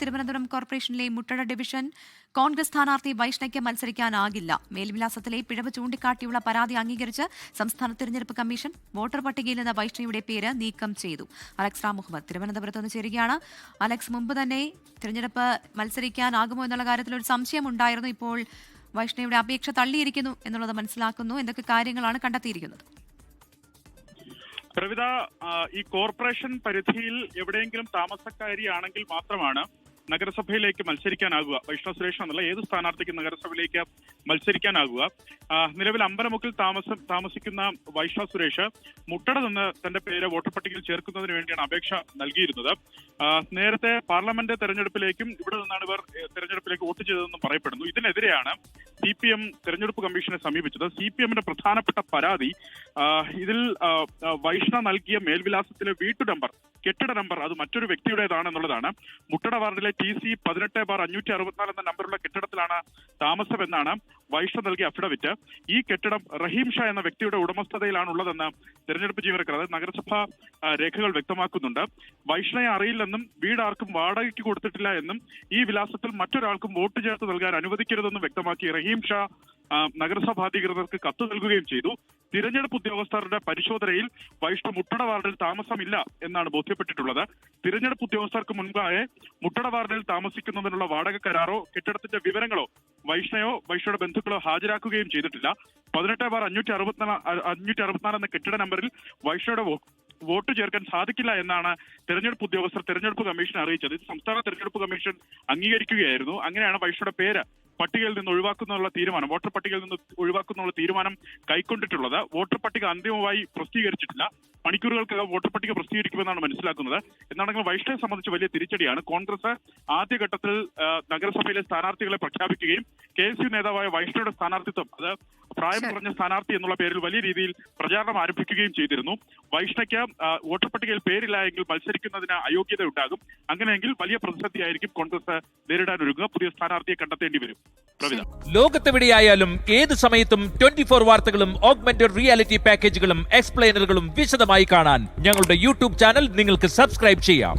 തിരുവനന്തപുരം കോർപ്പറേഷനിലെ മുട്ടട ഡിവിഷൻ കോൺഗ്രസ് സ്ഥാനാർത്ഥി വൈഷ്ണയ്ക്ക് മത്സരിക്കാനാകില്ല. മേൽവിലാസത്തിലെ പിഴവ് ചൂണ്ടിക്കാട്ടിയുള്ള പരാതി അംഗീകരിച്ച് സംസ്ഥാന തിരഞ്ഞെടുപ്പ് കമ്മീഷൻ വോട്ടർ പട്ടികയിൽ നിന്ന് വൈഷ്ണയുടെ പേര് നീക്കം ചെയ്തു. അലക്സ് റാം മുഹമ്മദ് തിരുവനന്തപുരത്ത് നിന്ന് ചേരുകയാണ്. അലക്സ് മുമ്പ് തന്നെ തിരഞ്ഞെടുപ്പ് മത്സരിക്കാനാകുമോ എന്നുള്ള കാര്യത്തിൽ ഒരു സംശയമുണ്ടായിരുന്നു ഇപ്പോൾ വൈഷ്ണയുടെ അപേക്ഷ തള്ളിയിരിക്കുന്നു എന്നുള്ളത് മനസ്സിലാക്കുന്നു. എന്തൊക്കെ കാര്യങ്ങളാണ് കണ്ടെത്തിയിരിക്കുന്നത്? പ്രവിത ഈ കോർപ്പറേഷൻ പരിധിയിൽ എവിടെയെങ്കിലും താമസക്കാരിയാണെങ്കിൽ മാത്രമാണ് നഗരസഭയിലേക്ക് മത്സരിക്കാനാകുക. വൈഷ്ണവ് സുരേഷ് എന്നുള്ള ഏത് സ്ഥാനാർത്ഥിക്ക് നഗരസഭയിലേക്ക് മത്സരിക്കാനാകുക. നിലവിൽ അമ്പലമുക്കിൽ താമസം താമസിക്കുന്ന വൈഷ്ണവ് സുരേഷ് മുട്ടട നിന്ന് തന്റെ പേര് വോട്ടർ പട്ടികയിൽ ചേർക്കുന്നതിന് വേണ്ടിയാണ് അപേക്ഷ നൽകിയിരുന്നത്. നേരത്തെ പാർലമെന്റ് തെരഞ്ഞെടുപ്പിലേക്കും ഇവിടെ നിന്നാണ് ഇവർ തെരഞ്ഞെടുപ്പിലേക്ക് വോട്ട് ചെയ്തതെന്നും പറയപ്പെടുന്നു. ഇതിനെതിരെയാണ് സി പി എം തെരഞ്ഞെടുപ്പ് കമ്മീഷനെ സമീപിച്ചത്. സി പി എമ്മിന്റെ പ്രധാനപ്പെട്ട പരാതി ഇതിൽ വൈഷ്ണ നൽകിയ മേൽവിലാസത്തിലെ വീട്ടു നമ്പർ കെട്ടിട നമ്പർ അത് മറ്റൊരു വ്യക്തിയുടേതാണെന്നുള്ളതാണ്. മുട്ടട വാർഡിലെ ടി സി പതിനെട്ട് ബാർ അഞ്ഞൂറ്റി അറുപത്തിനാല് എന്ന നമ്പറുള്ള കെട്ടിടത്തിലാണ് താമസമെന്നാണ് വൈഷ്ണ നൽകിയ അഫിഡവിറ്റ് ഈ കെട്ടിടം റഹീം ഷാ എന്ന വ്യക്തിയുടെ ഉടമസ്ഥതയിലാണ് ഉള്ളതെന്ന് തെരഞ്ഞെടുപ്പ് ജീവനക്കാർ അതായത് നഗരസഭ രേഖകൾ വ്യക്തമാക്കുന്നുണ്ട്. വൈഷ്ണയെ അറിയില്ലെന്നും വീട് ആർക്കും വാടകയ്ക്ക് കൊടുത്തിട്ടില്ല എന്നും ഈ വിലാസത്തിൽ മറ്റൊരാൾക്കും വോട്ട് ചേർത്ത് നൽകാൻ അനുവദിക്കരുതെന്നും വ്യക്തമാക്കി റഹീം ഷാ നഗരസഭാ അധികൃതർക്ക് കത്ത് നൽകുകയും ചെയ്തു. തിരഞ്ഞെടുപ്പ് ഉദ്യോഗസ്ഥരുടെ പരിശോധനയിൽ വൈഷ്ണവ് മുട്ടട വാർഡിൽ താമസമില്ല എന്നാണ് ബോധ്യപ്പെട്ടിട്ടുള്ളത്. തിരഞ്ഞെടുപ്പ് ഉദ്യോഗസ്ഥർക്ക് മുൻപായ മുട്ടട വാർഡിൽ താമസിക്കുന്നതിനുള്ള വാടക കരാറോ കെട്ടിടത്തിന്റെ വിവരങ്ങളോ വൈഷ്ണയോ വൈഷ്ണയുടെ ബന്ധുക്കളോ ഹാജരാക്കുകയും ചെയ്തിട്ടില്ല. പതിനെട്ട് ബാർ അഞ്ഞൂറ്റി അറുപത്തിനാല് അഞ്ഞൂറ്റി അറുപത്തിനാല് എന്ന കെട്ടിട നമ്പറിൽ വൈഷ്ണയുടെ വോട്ട് ചേർക്കാൻ സാധിക്കില്ല എന്നാണ് തെരഞ്ഞെടുപ്പ് ഉദ്യോഗസ്ഥർ തെരഞ്ഞെടുപ്പ് കമ്മീഷൻ അറിയിച്ചത്. ഇത് സംസ്ഥാന തെരഞ്ഞെടുപ്പ് കമ്മീഷൻ അംഗീകരിക്കുകയായിരുന്നു. അങ്ങനെയാണ് വൈഷ്ണയുടെ പേര് പട്ടികയിൽ നിന്ന് ഒഴിവാക്കുന്നുള്ള തീരുമാനം വോട്ടർ പട്ടികയിൽ നിന്ന് ഒഴിവാക്കുന്നുള്ള തീരുമാനം കൈക്കൊണ്ടിട്ടുള്ളത്. വോട്ടർ പട്ടിക അന്തിമമായി പ്രസിദ്ധീകരിച്ചിട്ടില്ല. മണിക്കൂറുകൾക്കകം വോട്ടർ പട്ടിക പ്രസിദ്ധീകരിക്കുമെന്നാണ് മനസ്സിലാക്കുന്നത്. എന്നാണെങ്കിൽ വൈഷ്ണവെ സംബന്ധിച്ച് വലിയ തിരിച്ചടിയാണ്. കോൺഗ്രസ് ആദ്യഘട്ടത്തിൽ നഗരസഭയിലെ സ്ഥാനാർത്ഥികളെ പ്രഖ്യാപിക്കുകയും കെ എസ് യു നേതാവായ വൈഷ്ണവയുടെ സ്ഥാനാർത്ഥിത്വം അത് പ്രായം കുറഞ്ഞ സ്ഥാനാർത്ഥി എന്നുള്ള പേരിൽ വലിയ രീതിയിൽ പ്രചാരണം ആരംഭിക്കുകയും ചെയ്തിരുന്നു. വൈഷ്ണയ്ക്ക് വോട്ടർ പട്ടികയിൽ പേരില്ല എങ്കിൽ മത്സരിക്കുന്നതിന് അയോഗ്യത ഉണ്ടാകും അങ്ങനെയെങ്കിൽ വലിയ പ്രതിസന്ധിയായിരിക്കും കോൺഗ്രസ് നേരിടാൻ ഒരുങ്ങുക. പുതിയ സ്ഥാനാർത്ഥിയെ കണ്ടെത്തേണ്ടി വരും. ലോകത്തെവിടെയായാലും ഏത് സമയത്തും ട്വന്റി ഫോർ വാർത്തകളും ഓഗ്മെന്റഡ് റിയാലിറ്റി പാക്കേജുകളും എക്സ്പ്ലെയിനറുകളും വിശദമായി കാണാൻ ഞങ്ങളുടെ യൂട്യൂബ് ചാനൽ നിങ്ങൾക്ക് സബ്സ്ക്രൈബ് ചെയ്യാം